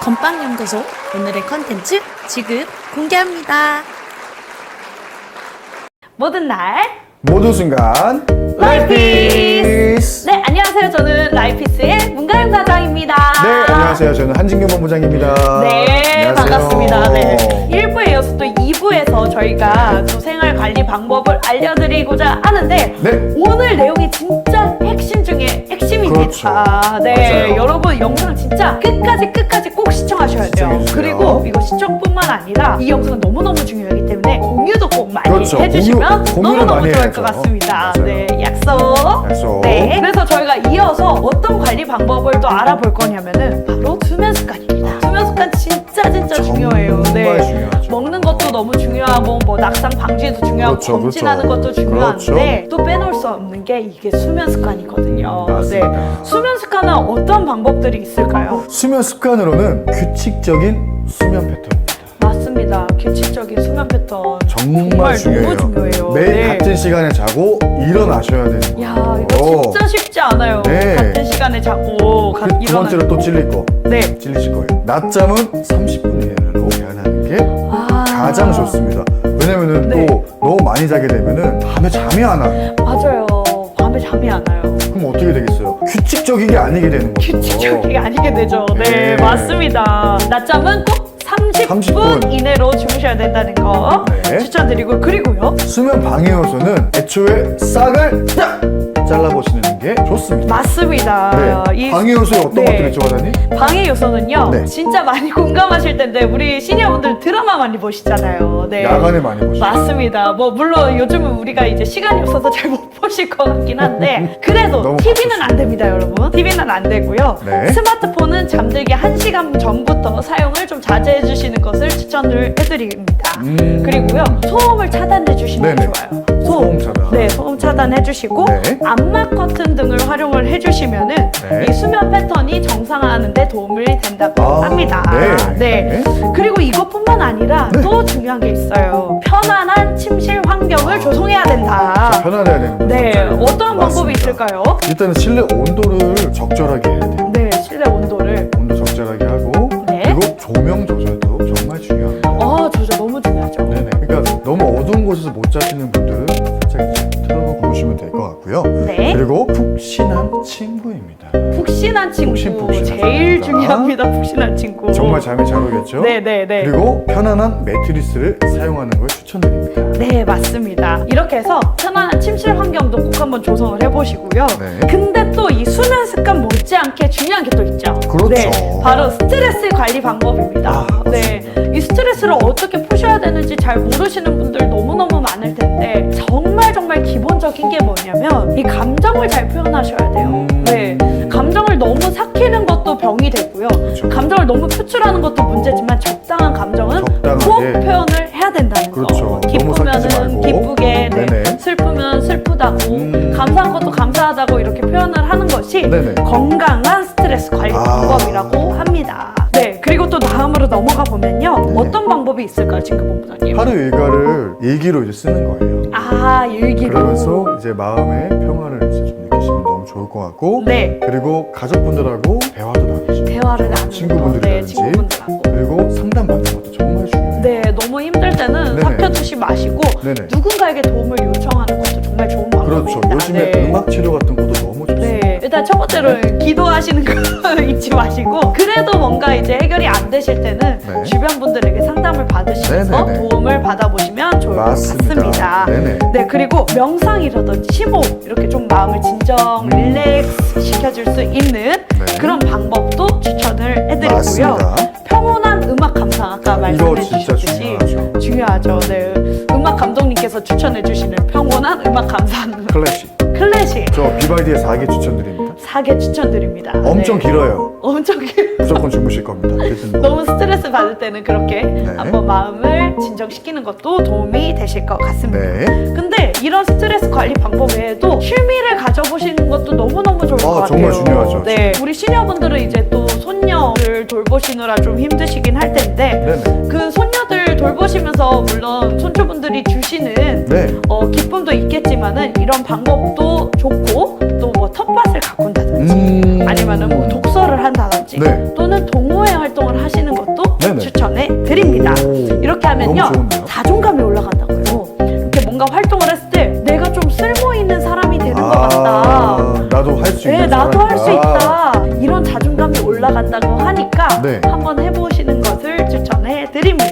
건빵연구소 오늘의 컨텐츠 지금 공개합니다. 모든 날 모든 순간 라이피스! 네, 안녕하세요. 저는 라이피스의 문가영 사장입니다. 네, 안녕하세요. 저는 한진경 본부장입니다. 네, 안녕하세요. 반갑습니다. 네. 1부에 이어서 또 2부에서 저희가 또 생활 관리 방법을 알려드리고자 하는데 네. 오늘 내용이 진짜 핵심 중에 핵심입니다. 그렇죠. 네, 맞아요. 여러분 영상 진짜 끝까지 끝까지 꼭 시청하셔야 돼요. 시청해주세요. 그리고 이거 시청뿐만 아니라 이 영상은 너무너무 중요하기 때문에 공유도 꼭 많이 그렇죠. 해주시면 공유- 공유를 너무너무 많이 좋을 것 해야죠. 같습니다. 맞아요. 네, 약속. 약속. 네, 그래서 저희가 이어서 어떤 관리 방법을 또 알아볼 거냐면은 바로 수면 습관입니다. 수면 습관 진짜 진짜 중요해요. 네. 정말 중요하죠. 것도 너무 중요하고 뭐 낙상 방지도 중요하고 그렇죠, 검진하는 그렇죠. 것도 중요한데 또 빼놓을 수 없는 게 이게 수면 습관이거든요. 음, 맞습니다. 네. 수면 습관은 어떤 방법들이 있을까요? 수면 습관으로는 규칙적인 수면 패턴입니다. 맞습니다. 규칙적인 수면 패턴 정말, 중요해요. 너무 중요해요. 매일 네. 같은 시간에 자고 일어나셔야 되는 거예요. 야 이거 진짜 쉽지 않아요. 네. 같은 시간에 자고 가, 그 두. 번째로 또 찔릴 거. 네. 찔리실 거예요. 낮잠은 30분 이내로 제한하는 게 아. 가장 좋습니다. 왜냐면은 네. 또 너무 많이 자게 되면은 밤에 잠이 안 와요. 맞아요. 밤에 잠이 안 와요. 그럼 어떻게 되겠어요? 규칙적인 게 아니게 되는 거죠. 규칙적이 아니게 되죠. 네, 네. 맞습니다. 낮잠은 꼭 30분, 30분. 이내로 주무셔야 된다는 거 네. 추천드리고 그리고요. 수면 방해 요소는 애초에 싹을 딱 잘라보시는 게 좋습니다. 맞습니다. 네. 이 방해 요소에 어떤 네. 것들이 좋아하니? 방해 요소는요. 네. 진짜 많이 공감하실 텐데 우리 시니어분들 드라마 많이 보시잖아요. 네. 야간에 많이 보시죠. 맞습니다. 뭐 물론 요즘은 우리가 이제 시간이 없어서 잘 못 보실 것 같긴 한데 그래도 너무 TV는 안 됩니다, 여러분. TV는 안 되고요. 네. 스마트폰은 잠들기 1시간 전부터 사용을 좀 자제 해 주시는 것을 추천을 해드립니다. 음. 그리고요. 소음을 차단해 주시면 네네. 좋아요. 소음 차단. 네, 소음 차단해 주시고 네. 암막 커튼 등을 활용을 해 주시면은 네. 이 수면 패턴이 정상화하는 데 도움이 된다고 아, 합니다. 네. 그리고 이것뿐만 아니라 네. 또 중요한 게 있어요. 편안한 침실 환경을 조성해야 된다. 편안해야 되는. 네. 어떤 방법이. 있을까요? 일단은 실내 온도를 적절하게 해야 돼요. 네, 실내. 온도 곳에서 못 자시는 분들은 살짝 틀어놓고 보시면 될 것 같고요. 네. 그리고 푹신한 침구입니다. 푹신한 친구 푹신, 푹신한 제일 사람입니다. 중요합니다. 푹신한 친구. 정말 잠이 잘 오겠죠? 네, 네, 네. 그리고 편안한 매트리스를 사용하는 걸 추천드립니다. 네, 맞습니다. 이렇게 해서 편안한 침실 환경도 꼭 한번 조성을 해보시고요. 네. 근데 또 이 수면 습관 못지않게 중요한 게 또 있죠. 그렇죠. 네, 바로 스트레스 관리 방법입니다. 아, 네. 이 스트레스를 어떻게 푸셔야 되는지 잘 모르시는 분들 너무너무 많을 텐데 정말 정말 기본적인 게 뭐냐면 이 감정을 잘 표현하셔야 돼요. 음. 네, 너무 삭히는 것도 병이 되고요. 그렇죠. 감정을 너무 표출하는 것도 문제지만 적당한 감정은 적당하게. 꼭 표현을 해야 된다는 그렇죠. 거. 기쁘면은. 기쁘게, 네. 슬프면 슬프다고, 음. 감사한 것도 감사하다고 이렇게 표현을 하는 것이 네네. 건강한 스트레스 관리 아. 방법이라고 합니다. 네, 그리고 또 다음으로 넘어가 보면요. 네. 어떤 방법이 있을까요, 친구 본부장님? 하루 일과를 일기로 이제 쓰는 거예요. 아, 일기로. 그러면서 이제 마음의 평화를 것 같고 네. 그리고 가족분들하고 대화도 나누시고 대화를. 네, 친구분들이라든지 친구분들하고. 그리고 상담 받는 것도 정말 중요해요. 네, 너무 힘들 때는 네네. 삭혀두시 마시고 네네. 누군가에게 도움을 요청하는 것도 정말 좋은 방법입니다. 그렇죠. 요즘에 네. 음악 치료 같은 것도. 네, 일단 첫 번째로 기도하시는 거 잊지 마시고 그래도 뭔가 이제 해결이 안 되실 때는 네. 주변 분들에게 상담을 받으시면서 네네네. 도움을 받아보시면 좋을 맞습니다. 것 같습니다. 네네. 네, 그리고 명상이라든지 심호흡 이렇게 좀 마음을 진정, 음. 릴렉스 시켜줄 수 있는 그런 방법도 추천을 해드리고요. 맞습니다. 평온한 음악 감상 아까 이거 말씀해 진짜 주셨듯이 중요하죠. 중요하죠. 네, 음악 감독님께서 추천해 주시는 평온한 음악 감상 클래식. 클래식 저 비바이디의 4개 추천드립니다. 4개 추천드립니다. 엄청 네. 길어요. 엄청 길. 무조건 주무실 겁니다. 너무 스트레스 받을 때는 그렇게 한번 마음을 진정시키는 것도 도움이 되실 것 같습니다. 네. 근데 이런 스트레스 관리 방법 외에도 취미를 가져보시는 것도 너무너무 좋을 것 아, 같아요. 정말 중요하죠. 네. 우리 시니어분들은 이제 또 손녀를 돌보시느라 좀 힘드시긴 할 텐데 네네. 그 손녀들 돌보시면서 물론 손주분들이 주시는 네. 어, 기쁨도 있겠지만은 이런 방법도 좋고 또 뭐 텃밭을 가꾼다든지 음. 아니면은 뭐 독서를 한다든지 네. 또는 동호회 활동을 하시 됩니다. 오, 이렇게 하면요? 자존감이 올라간다고요. 이렇게 뭔가 활동을 했을 때 내가 좀 쓸모 있는 사람이 되는 것 같다. 아, 나도 할 수 있는 네, 나도 할 수. 있다. 이런 자존감이 올라간다고 하니까 네. 한번 해보시는 것을 추천해 드립니다.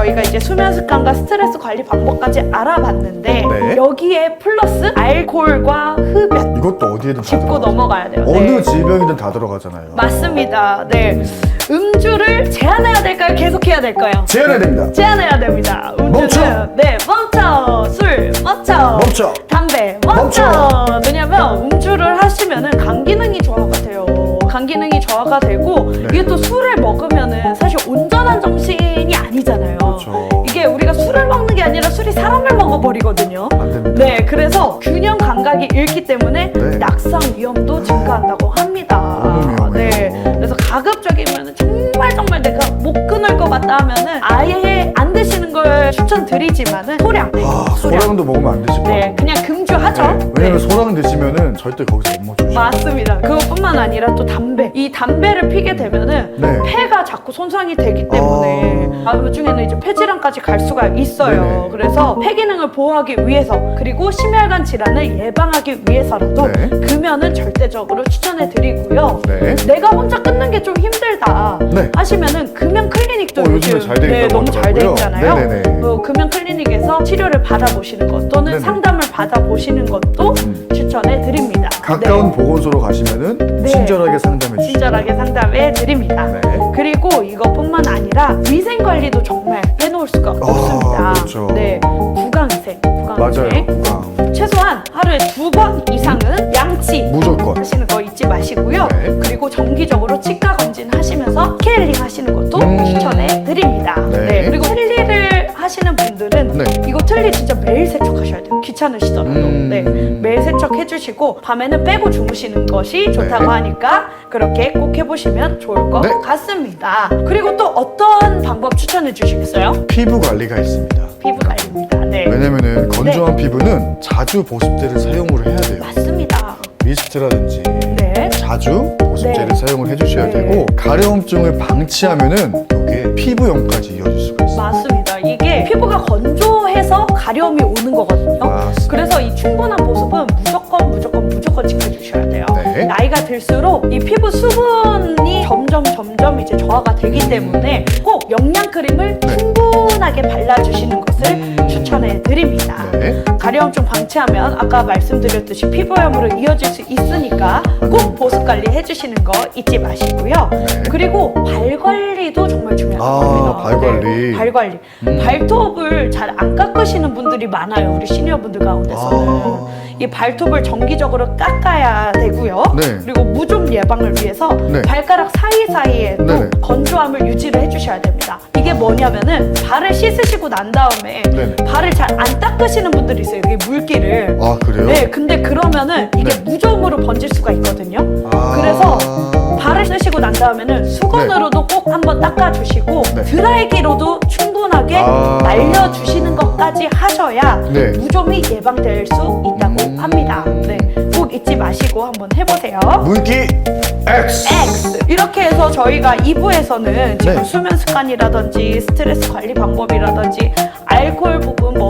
저희가 이제 수면 습관과 스트레스 관리 방법까지 알아봤는데 네. 여기에 플러스 알코올과 흡연 이것도 어디에든 다 짚고 들어가죠. 넘어가야 돼요. 어느 네. 질병이든 다 들어가잖아요. 맞습니다. 네. 음주를 제한해야 될까요? 계속해야 될까요? 제한해야 됩니다. 제한해야 됩니다. 음주는 멈춰! 네 멈춰 술 멈춰 멈춰. 담배 멈춰 왜냐면 음주를 하시면은 간 기능이 저하가 돼요. 간 기능이 저하가 되고 네. 이게 또 술을 먹으면은 사실 온전한 정신이 아니잖아요. 그렇죠. 이게 우리가 술을 먹는 게 아니라 술이 사람을 먹어버리거든요. 안 됩니다. 네, 그래서 균형 감각이 잃기 때문에 네. 낙상 위험도 증가한다고 합니다. 너무 위험해요. 네, 그래서 가급적이면 정말 정말 내가 못 끊을 것 같다 하면은 아예 안 드시는 걸 추천드리지만은 소량, 네, 아, 소량도 먹으면 안 되실 것 네, 같아요. 그냥 금주 하죠. 네, 왜냐면 소량 드시면은 절대 거기서 못 멈추죠. 맞습니다. 그것뿐만 아니라 또 담배. 이 담배를 피게 되면은 네. 폐가 자꾸 손상이 되기 때문에 나중에는 이제 폐질환까지 갈 수가 있어요. 네네. 그래서 폐 기능을 보호하기 위해서 그리고 심혈관 질환을 예방하기 위해서라도 네. 금연은 절대적으로 추천해 드리고요. 네. 내가 혼자 끊는 게 좀 힘들다 네. 하시면은 금연 클리닉도 어, 요즘에 잘 네, 너무 잘 돼. 있잖아요. 네네네. 어, 금연 클리닉에서 치료를 받아보시는 것 또는 네네. 상담을 받아보시는 것도 음. 추천해 드립니다. 가까운 네. 보건소로 가시면은 네. 친절하게 상담해 주시죠. 친절하게 상담해 드립니다. 네. 그리고 이것뿐만 아니라 위생 관리도 정말 빼놓을 수가 없습니다. 그렇죠. 네, 구강 위생, 맞아요. 구강위생. 구강. 최소한 하루에 두 번 이상은 양치 무조건. 하시는 거 잊지 마시고요. 네. 그리고 정기적으로 치과 검진 하시면서 스케일링 하시는 것도 음. 추천해 드립니다. 네. 그리고 틀니를 하시는 분들은 네. 이거 틀니 진짜 매일 세척하셔야 돼요. 귀찮으시더라도. 음. 네. 매일 세척해 주시고 밤에는 빼고 주무시는 것이 좋다고 네. 하니까 그렇게 꼭 해보시면 좋을 것 네. 같습니다. 그리고 또 어떤 방법 추천해 주시겠어요? 피부 관리가 있습니다. 피부 관리입니다. 네. 왜냐면은 건조한 피부는 자주 보습제를 사용을 해야 돼요. 맞습니다. 미스트라든지 네. 자주 보습제를 네. 사용을 해주셔야 네. 되고 가려움증을 방치하면은 이게 피부염까지 이어질 수가 있어요. 맞습니다. 피부가 건조해서 가려움이 오는 거거든요. 맞습니다. 그래서 이 충분한 보습은 무조건 무조건 무조건 지켜주셔야 돼요. 네. 나이가 들수록 이 피부 수분이 점점 점점 이제 저하가 되기 때문에 꼭 영양 크림을 네. 충분하게 발라주시는 것을 음. 추천해 드립니다. 네. 가려움증 방치하면 아까 말씀드렸듯이 피부염으로 이어질 수 있으니까 꼭 보습 관리 해주시는 거 잊지 마시고요. 네. 그리고 발 관리도 정말 중요합니다. 아, 발 관리. 발 관리. 음. 발톱을 잘 안 깎으시는 분들이 많아요. 우리 시니어분들 가운데서는. 아. 이 발톱을 정기적으로 깎아야 되고요. 네. 그리고 무좀 예방을 위해서 네. 발가락 사이사이에도 네네. 건조함을 유지를 해주셔야 됩니다. 이게 뭐냐면은 발을 씻으시고 난 다음에 네네. 발을 잘 안 닦으시는 분들이 있어요. 이게 물기를. 아 그래요? 네, 근데 그러면은 이게 네. 무좀으로 번질 수가 있거든요. 아. 그래서 발을 쓰시고 난 다음에는 수건으로도 꼭 한번 닦아주시고 네. 드라이기로도 충분하게 아. 말려주시는 것까지 하셔야 네. 무좀이 예방될 수 있다고 음. 합니다. 네, 꼭 잊지 마시고 한번 해보세요. 물기 X. X 이렇게 해서 저희가 2부에서는 지금 네. 수면 습관이라든지 스트레스 관리 방법이라든지 알코올 부분, 뭐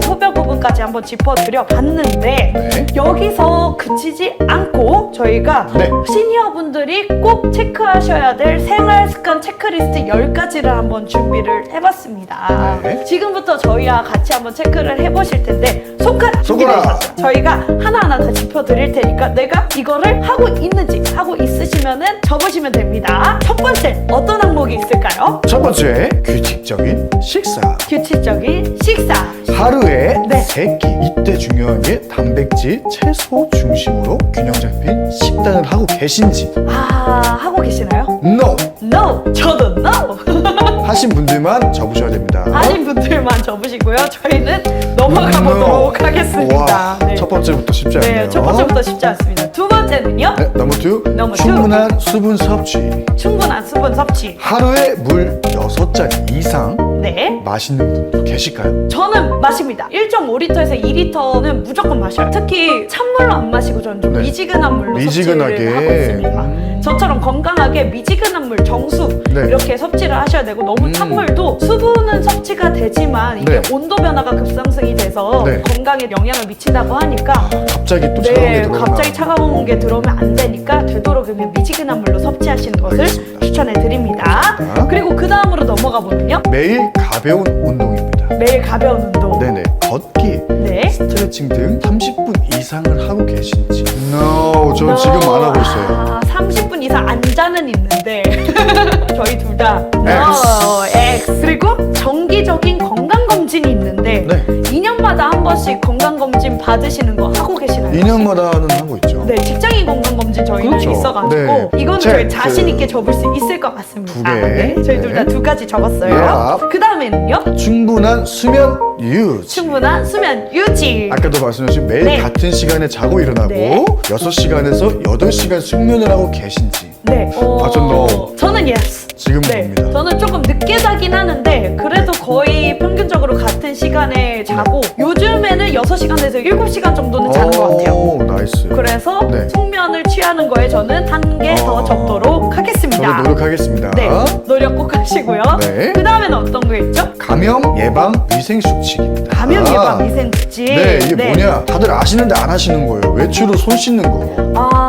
한번 짚어드려 봤는데 네. 여기서 그치지 않고 저희가 네. 시니어분들이 꼭 체크하셔야 될 생활 습관 체크리스트 10가지를 한번 준비를 해봤습니다. 네. 지금부터 저희와 같이 한번 체크를 해보실 텐데 손가락 손가락. 준비되셨죠? 저희가 하나하나 다 짚어드릴 테니까 내가 이거를 하고 있는지 하고 있으시면은 적으시면 됩니다. 첫 번째 어떤 항목이 있을까요? 첫 번째 규칙적인 식사. 규칙적인 식사. 하루에 네. 세 끼. 이때 중요한 게 단백질, 채소 중심으로 균형 잡힌 식단을 하고 계신지. 아 하고 계시나요? No No, 저도 no. 하신 분들만 적으셔야 됩니다. 아닌 분들만 접으시고요. 저희는 넘어가 보도록. 하겠습니다. 와, 네. 첫 번째부터 쉽지 않네요. 네, 첫 번째부터 쉽지 않습니다. 두 번째는요. 네, 넘버 투. 넘버 투. 충분한 수분 섭취. 충분한 수분 섭취. 하루에 물 6잔 이상 네. 마시는 분 계실까요? 저는 마십니다. 1.5리터에서 2리터는 무조건 마셔요. 특히 찬물로 안 마시고 저는 좀 네. 미지근한 물로 미지근하게. 섭취를 하고 있습니다. 음. 저처럼 건강하게 미지근한 물, 정수 네. 이렇게 섭취를 하셔야 되고 너무 음. 찬물도 수분은 섭취가 되지만 이게 네. 온도 변화가 급상승이 돼서 네. 건강에 영향을 미친다고 하니까 갑자기 또 차가운 게 네, 들어오면 갑자기 차가운 게 들어오면 안 되니까 되도록이면 미지근한 물로 섭취하시는 것을 알겠습니다. 추천해 드립니다. 그리고 그 다음으로 넘어가 보면요. 매일 가벼운 운동입니다. 매일 가벼운 운동. 네네 걷기, 네. 스트레칭 등 30분 이상을 하고 계신지. No, 저 지금 안 하고 있어요. 아, 30분 이상 앉아는 있는데 저희 둘 다 X. X. 그리고 정기적인 건강 검진이 있는데 네. 2년마다 한 번씩 건강 검진 받으시는 거 하고 계시나요? 2년마다는 하고 있죠. 네, 직장인 건강 검진 저희는 그렇죠. 있어가지고 네. 이거는 제- 저희 자신 그- 있게 접을 수 있을 것 같습니다. 두 개. 네, 저희 네. 둘다두 가지 접었어요. 야. 그 다음에는요, 충분한 수면 유지. 충분한 수면 유지. 아까도 말씀하신 매일 네. 같은 시간에 자고 일어나고 네. 6시간에서 8시간 숙면을 하고 계신지 네. 어, 아, 전 no. 저는 yes. 지금 네, 봅니다. 저는 조금 늦게 자긴 하는데 그래도 거의 평균적으로 같은 시간에 자고 요즘에는 6시간에서 7시간 정도는 자는 것 같아요. 오, 나이스. 그래서 네. 숙면을 취하는 거에 저는 한 개 더 어. 접도록 하겠습니다. 저도 노력하겠습니다. 네, 노력 꼭 하시고요. 네. 그 다음에는 어떤 거 있죠? 감염 예방 위생 수칙입니다. 감염 아. 예방 위생 수칙. 네, 이게 뭐냐? 다들 아시는데 안 하시는 거예요. 외출로 손 씻는 거, 아.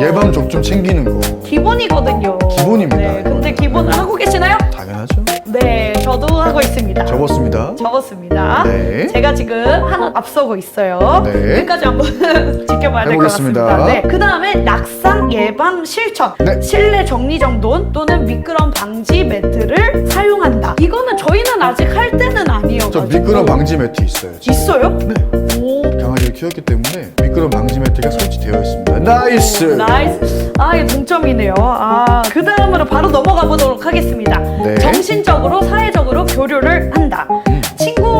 예방 접종 챙기는 거. 기본이거든요. 기본입니다, 네, 근데 이거는. 기본 하고 계시나요? 당연하죠. 네, 저도 하고 있습니다. 접었습니다. 적었습니다. 네. 제가 지금 하나 앞서고 있어요. 네. 끝까지 한번 지켜봐야 될 것 해보겠습니다. 같습니다. 네. 그 다음에 낙상 예방 실천. 네. 실내 정리 정돈 또는 미끄럼 방지 매트를 사용한다. 이거는 저희는 아직 할 때는 아니어가지고. 저 미끄럼 방지 매트 있어요. 지금. 있어요? 네. 오. 강아지를 키웠기 때문에 미끄럼 방지 매트가 설치되어 있습니다. 나이스. 나이스. 아, 이거 동점이네요. 아, 그 다음으로 바로 넘어가 보도록 하겠습니다. 네. 정신적 으로, 사회적으로 교류를 한다. 음. 친구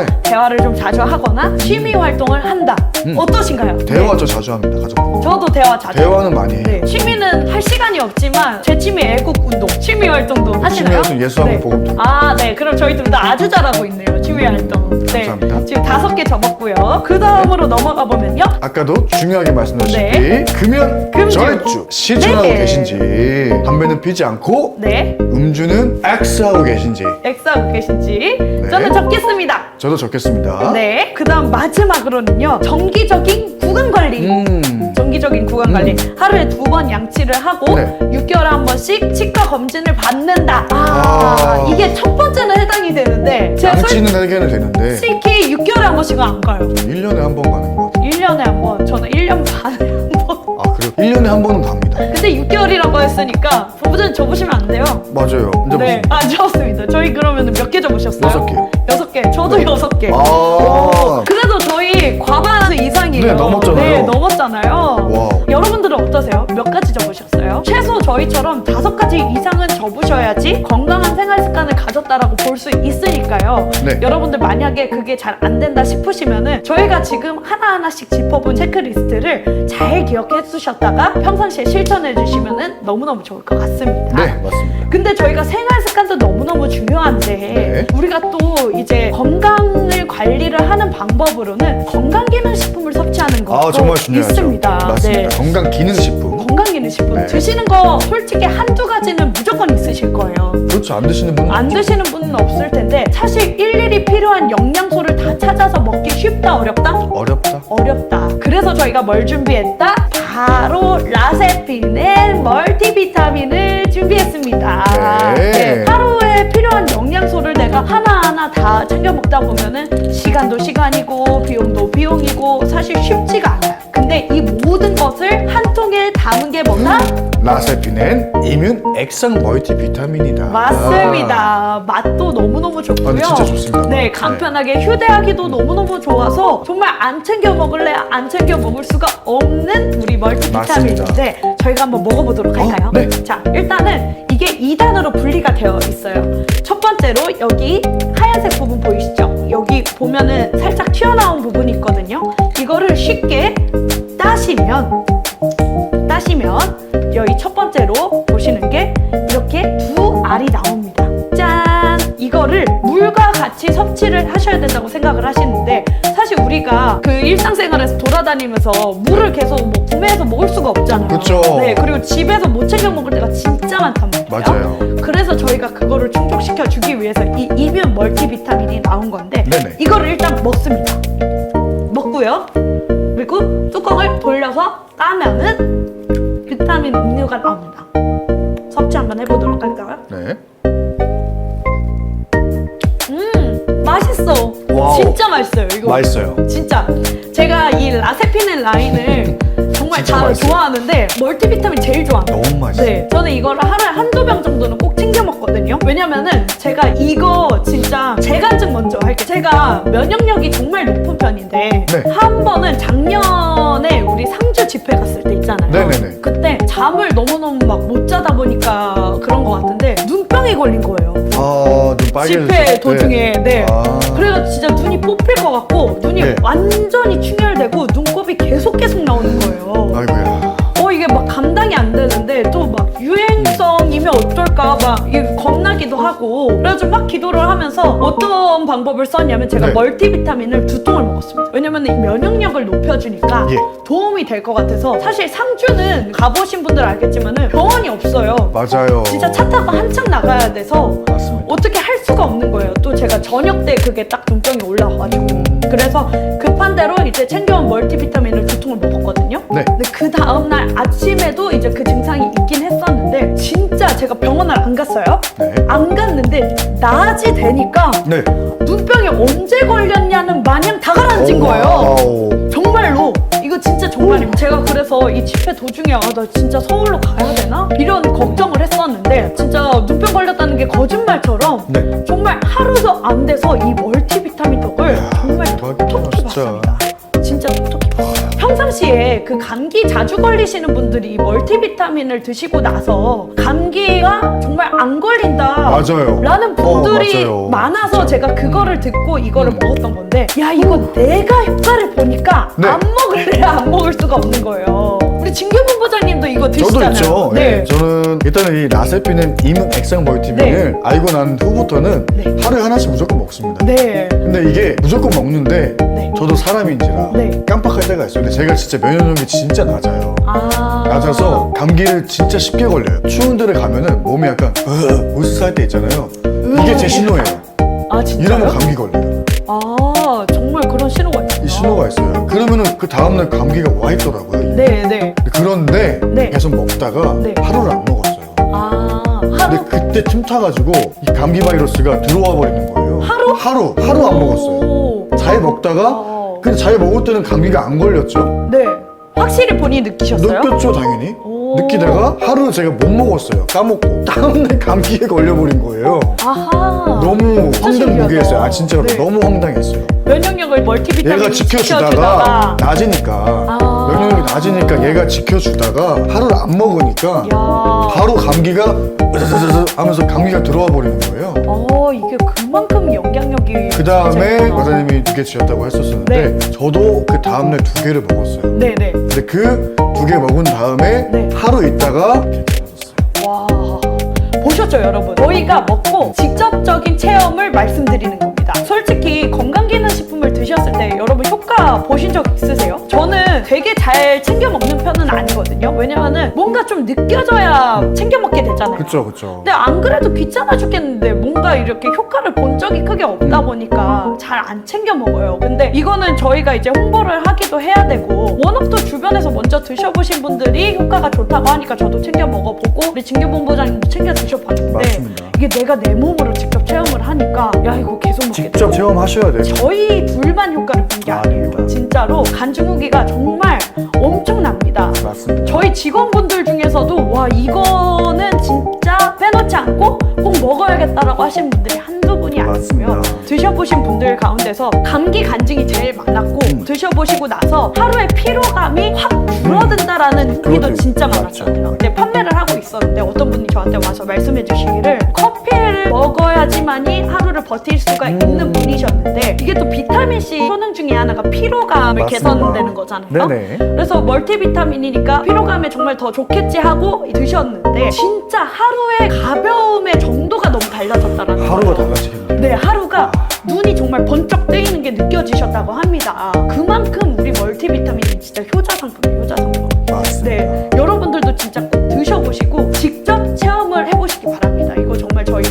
네. 대화를 좀 자주 하거나 취미 활동을 한다. 음. 어떠신가요? 대화 저 자주 합니다. 가족분. 저도 대화 자주. 대화는 많이 해요. 네, 취미는 할 시간이 없지만 제 취미 애국 운동, 취미 활동도 하시나요? 활동 예수왕국 네. 복음 듣고. 아, 네. 그럼 저희 둘 다 아주 잘하고 있네요. 취미 활동. 네. 감사합니다. 지금 다섯 개 접었고요. 그 다음으로 넘어가 보면요. 아까도 중요하게 말씀드렸다시피 네. 금연, 금연. 절주 실천하고 네. 계신지 담배는 피지 않고 네. 음주는 X하고 계신지 X하고 계신지 저는 적겠습니다. 저도 적겠습니다. 네. 그 다음 마지막으로는요. 정기적인 구강 관리. 음. 정기적인 구강 관리. 하루에 두 번 양치를 하고 네. 6개월에 한 번씩 치과 검진을 받는다. 아, 아. 이게 첫 번째는 해당이 되는데 제가 양치는 해결은 되는데 솔직히 6개월에 한 번씩은 안 가요. 1년에 한 번 가는 것 같아요. 1년에 한 번. 저는 1년 반에 한 번. 아? 1년에 한 번은 갑니다. 근데 6개월이라고 했으니까 부부전 접으시면 안 돼요. 맞아요. 이제 네, 안 접었습니다. 저희 그러면 몇 개 접으셨어요? 여섯 개요. 여섯 개. 저도 여섯 개. 아. 그래도 저희 과반 이상이에요. 네, 넘었잖아요. 네, 넘었잖아요. 와우. 여러분들은 어떠세요? 몇 가지 접으셨어요? 최소 저희처럼 다섯 가지 이상은 접으셔야지 건강한 생활 습관을 가졌다라고 볼 수 있으니까요. 네. 여러분들 만약에 그게 잘 안 된다 싶으시면은 저희가 지금 하나하나씩 짚어본 체크리스트를 잘 기억해 두셨다가 평상시에 실천해 주시면은 너무너무 좋을 것 같습니다. 네 맞습니다. 근데 저희가 생활 습관도 너무너무 중요한데 네. 우리가 또 이제 건강을 관리를 하는 방법으로는 건강 기능 식품을 섭취하는 것도 아 정말 중요하죠. 있습니다. 맞습니다. 네. 건강 기능식품. 건강기능식품 네. 드시는 거 솔직히 한두 가지는 무조건 있으실 거예요. 그렇죠 안 드시는 분은 안 드시는 분은 없을 텐데 사실 일일이 필요한 영양소를 다 찾아서 먹기 쉽다 어렵다? 어렵다. 어렵다. 그래서 저희가 뭘 준비했다? 바로 라세핀의 멀티비타민을 준비했습니다. 네. 하루에 필요한 영양소를 내가 하나하나 다 챙겨 먹다 보면은 시간도 시간이고 비용도 비용이고 사실 쉽지가 않아요. 근데 이 모든 것을 한 통에 담은 게 뭐다? 라세핀엔 이뮨 액상 멀티 비타민이다. 맞습니다. 맛도 너무너무 좋고요. 아, 네, 진짜 좋습니다. 네, 간편하게 휴대하기도 너무너무 좋아서 정말 안 챙겨 먹을래 안 챙겨 먹을 수가 없는 우리 멀티 비타민인데 저희가 한번 먹어보도록 할까요? 어, 네. 자, 일단은 이게 2단으로 분리가 되어 있어요. 첫 번째로 여기 하얀색 부분 보이시죠? 여기 보면은 살짝 튀어나온 부분이 있거든요. 이거를 쉽게 따시면 따시면 여기 첫 번째로 보시는 게 이렇게 두 알이 나옵니다. 짠! 이거를 물 물과 같이 섭취를 하셔야 된다고 생각을 하시는데 사실 우리가 그 일상생활에서 돌아다니면서 물을 계속 뭐 구매해서 먹을 수가 없잖아요. 그쵸. 네, 그리고 집에서 못 챙겨 먹을 때가 진짜 많단 말이에요. 맞아요. 그래서 저희가 그거를 충족시켜 주기 위해서 이 이뮨 멀티비타민이 나온 건데 먹습니다. 먹고요. 그리고 뚜껑을 돌려서 까면은 비타민 음료가 나옵니다. 섭취 한번 해보도록 할까요? 네. 음 맛있어. 와우. 진짜 맛있어요. 이거 맛있어요. 진짜 제가 이 라세피넨 라인을 다 맛있어요. 좋아하는데 멀티비타민 제일 좋아합니다. 너무 맛있어요. 네, 저는 이거를 하루에 한두 병 정도는 꼭 챙겨 먹거든요. 왜냐면은 제가 이거 진짜 재간증 먼저 할게요. 제가 면역력이 정말 높은 편인데 네. 한 번은 작년에 우리 상주 집회 갔을 때 있잖아요. 네네네. 그때 잠을 너무너무 막 못 자다 보니까 그런 것 같은데 눈병이 걸린 거예요. 아, 눈 빨개졌을 집회 때. 도중에 네. 아. 그래가지고 진짜 눈이 뽑힐 것 같고 눈이 네. 완전히 충혈되고 눈곱이 계속 계속 나오는 거예요. 아이고야. 어 이게 막 감당이 안 되는데 또 막 유행성 이면 어떨까 막 이게 겁나기도 하고 그래가지고 막 기도를 하면서 어떤 방법을 썼냐면 제가 네. 멀티비타민을 두 통을 먹었습니다 왜냐면 이 면역력을 높여주니까 예. 도움이 될 것 같아서 사실 상주는 가보신 분들 알겠지만 은 병원이 없어요 맞아요. 진짜 차 타고 한참 나가야 돼서 맞습니다. 어떻게 할 수가 없는 거예요. 또 제가 저녁 때 그게 딱 눈병이 올라와가지고 그래서 급한 대로 이제 챙겨온 멀티비타민을 두 통을 먹었거든요. 네. 근데 그 다음 날 아침에도 이제 그 증상이 있긴 했었는데 진짜 제가 병원을 안 갔어요. 네. 안 갔는데 낮이 되니까 네. 눈병이 언제 걸렸냐는 마냥 다 가라앉은 오, 거예요. 와우. 정말로 이거 진짜 정말입니다. 제가 그래서 이 집회 도중에 아 나 진짜 서울로 가야 되나 이런 걱정을 했었는데 진짜 눈병 걸렸다는 게 거짓말처럼 네. 정말 하루도 안 돼서 이 멀티비타민 덕을 이야, 정말 대박이다, 톡톡히 진짜. 봤습니다. 진짜 톡톡히 봤어요. 평상시에 그 감기 자주 걸리시는 분들이 이 멀티비타민을 드시고 나서 감기가 정말 안 걸린다. 맞아요. 라는 분들이 어, 맞아요. 많아서 진짜. 제가 그거를 듣고 이거를 음. 먹었던 건데 야 이거 내가 효과를 보니까 네. 안 먹을래 안 먹을 수가 없는 거예요. 우리 진규 본부장님도 이거 저도 드시잖아요. 있죠. 네. 네. 저는 일단은 이 라세피는 이문 액상 멀티비를 알고 난 후부터는 네. 하루에 하나씩 무조건 먹습니다. 네. 근데 이게 무조건 먹는데 네. 저도 사람인지라 네. 깜빡할 때가 있어요. 근데 제가 진짜 면역력이 진짜 낮아요. 아. 낮아서 감기를 진짜 쉽게 걸려요. 추운 데를 가면은 몸이 약간 으스스할 때 있잖아요. 이게 제 신호예요. 아 진짜요? 이러면 감기 걸려요. 아 정말 그런 신호가 있어요. 이 신호가 있어요. 그러면은 그 다음날 감기가 와 있더라고요. 네, 네. 그런데 네. 계속 먹다가 네. 하루를 안 먹었어요. 아 근데 하루 그때 틈 타가지고 이 감기 바이러스가 들어와 버리는 거예요. 하루? 하루 하루 안 먹었어요. 오. 잘 먹다가 어. 근데 잘 먹을 때는 감기가 안 걸렸죠. 네. 확실히 본인이 느끼셨어요? 느꼈죠 당연히. 오. 느끼다가 하루 제가 못 먹었어요. 까먹고 다음날 감기에 걸려버린 거예요. 아하. 너무 진짜 황당 무계했어요. 신기하다. 아 진짜로 네. 너무 황당했어요. 면역력을 멀티비타민 얘가 지켜주다가 낮으니까 아. 면역력이 낮으니까 얘가 지켜주다가 하루를 안 먹으니까 야. 바로 감기가 으스스스 하면서 감기가 들어와 버리는 거예요. 어 이게 그만큼 영향력이 그 다음에 진짜 있구나. 과장님이 두개 주셨다고 했었었는데 저도 그 다음날 두 개를 먹었어요. 네네. 근데 그 두 개 먹은 다음에 네. 하루 있다가 보셨죠 여러분? 저희가 먹고 직접적인 체험을 말씀드리는 겁니다. 솔직히 건강기능식품을 드셨을 때 효과 보신 적 있으세요? 저는 되게 잘 챙겨 먹는 편은 아니거든요. 왜냐면은 뭔가 좀 느껴져야 챙겨 먹게 되잖아요. 그쵸 그쵸. 근데 안 그래도 귀찮아 죽겠는데 뭔가 이렇게 효과를 본 적이 크게 없다 보니까 잘 안 챙겨 먹어요. 근데 이거는 저희가 이제 홍보를 하기도 해야 되고 워낙 또 주변에서 먼저 드셔보신 분들이 효과가 좋다고 하니까 저도 챙겨 먹어보고 우리 진규 본부장님도 챙겨 드셔봤는데 맞습니다. 이게 내가 내 몸으로 직접 하니까 야 이거 계속 먹게 직접 되고 체험하셔야 돼요. 저희 둘만 효과를 본 게 아니에요. 아닙니다. 진짜로 간 증후기가 정말 엄청납니다. 맞습니다. 저희 직원분들 중에서도 와 이거는 진짜 빼놓지 않고 꼭 먹어야겠다라고 하시는 분들이 한두 분이 아니고요. 맞습니다. 드셔보신 분들 가운데서 감기 간증이 제일 많았고 음. 드셔보시고 나서 하루에 피로감이 확 줄어든다라는 후기도 그것도 진짜 맞죠. 많았거든요. 근데 판매를 하고 있었는데 어떤 저한테 와서 말씀해 주시기를 커피를 먹어야지만이 하루를 버틸 수가 음. 있는 분이셨는데 이게 또 비타민C 효능 중에 하나가 피로감을 맞습니다. 개선되는 거잖아요. 네네. 그래서 멀티비타민이니까 피로감에 정말 더 좋겠지 하고 드셨는데 진짜 하루의 가벼움의 정도가 너무 달라졌다라는 하루가 거예요. 달라지겠네요. 네, 하루가 눈이 정말 번쩍 뜨이는 게 느껴지셨다고 합니다. 그만큼 우리 멀티비타민이 진짜 효자 상품이에요, 효자 상품. 맞습니다. 네, 여러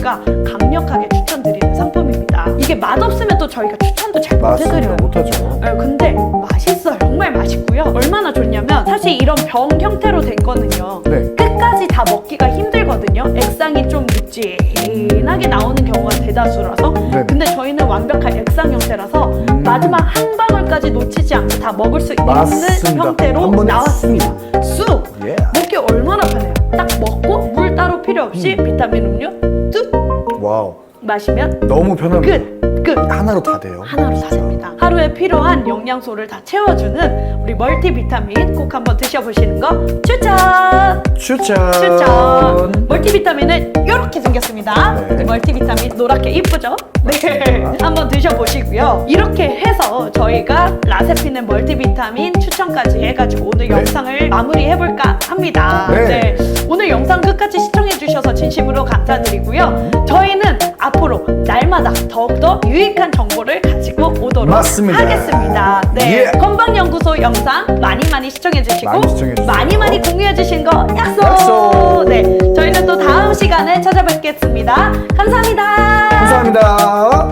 저희가 강력하게 추천드리는 상품입니다. 이게 맛없으면 또 저희가 추천도 잘 못해드려요. 못하죠. 네, 근데 맛있어요. 정말 맛있고요. 얼마나 좋냐면 사실 이런 병 형태로 된 거는요. 네. 끝까지 다 먹기가 힘들거든요. 액상이 좀 묵직하게 나오는 경우가 대다수라서. 네. 근데 저희는 완벽한 액상 형태라서 음. 마지막 한 방울까지 놓치지 않고 다 먹을 수 있는 맞습니다. 형태로 한 번에 나왔습니다. 쑥! 예. 먹기 얼마나 편해요. 딱 먹고 물 따로 필요 없이 음. 비타민 음료 뚝 와우. 마시면 너무 편합니다. 끝! 끝! 하나로 다 돼요. 하나로 다 됩니다. 하루에 필요한 영양소를 다 채워주는 우리 멀티비타민 꼭 한번 드셔보시는 거 추천! 추천. 추천! 멀티비타민은 이렇게 생겼습니다. 네. 우리 멀티비타민 노랗게 이쁘죠? 네. 한번 드셔보시고요. 이렇게 해서 저희가 라세피는 멀티비타민 추천까지 해가지고 오늘 네. 영상을 마무리해볼까 합니다. 네. 오늘 영상 끝까지 시청해주셔서 진심으로 감사드리고요. 저희는 앞으로 날마다 더욱더 유익한 정보를 가지고 오도록 맞습니다. 하겠습니다. 네. 예. 건방연구소 영상 많이 많이 시청해주시고 많이 시청해주세요. 많이 많이 공유해주신 거 약속! 약속! 네. 저희는 또 다음 시간에 찾아뵙겠습니다. 감사합니다. 감사합니다.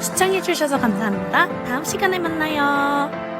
시청해주셔서 감사합니다. 다음 시간에 만나요.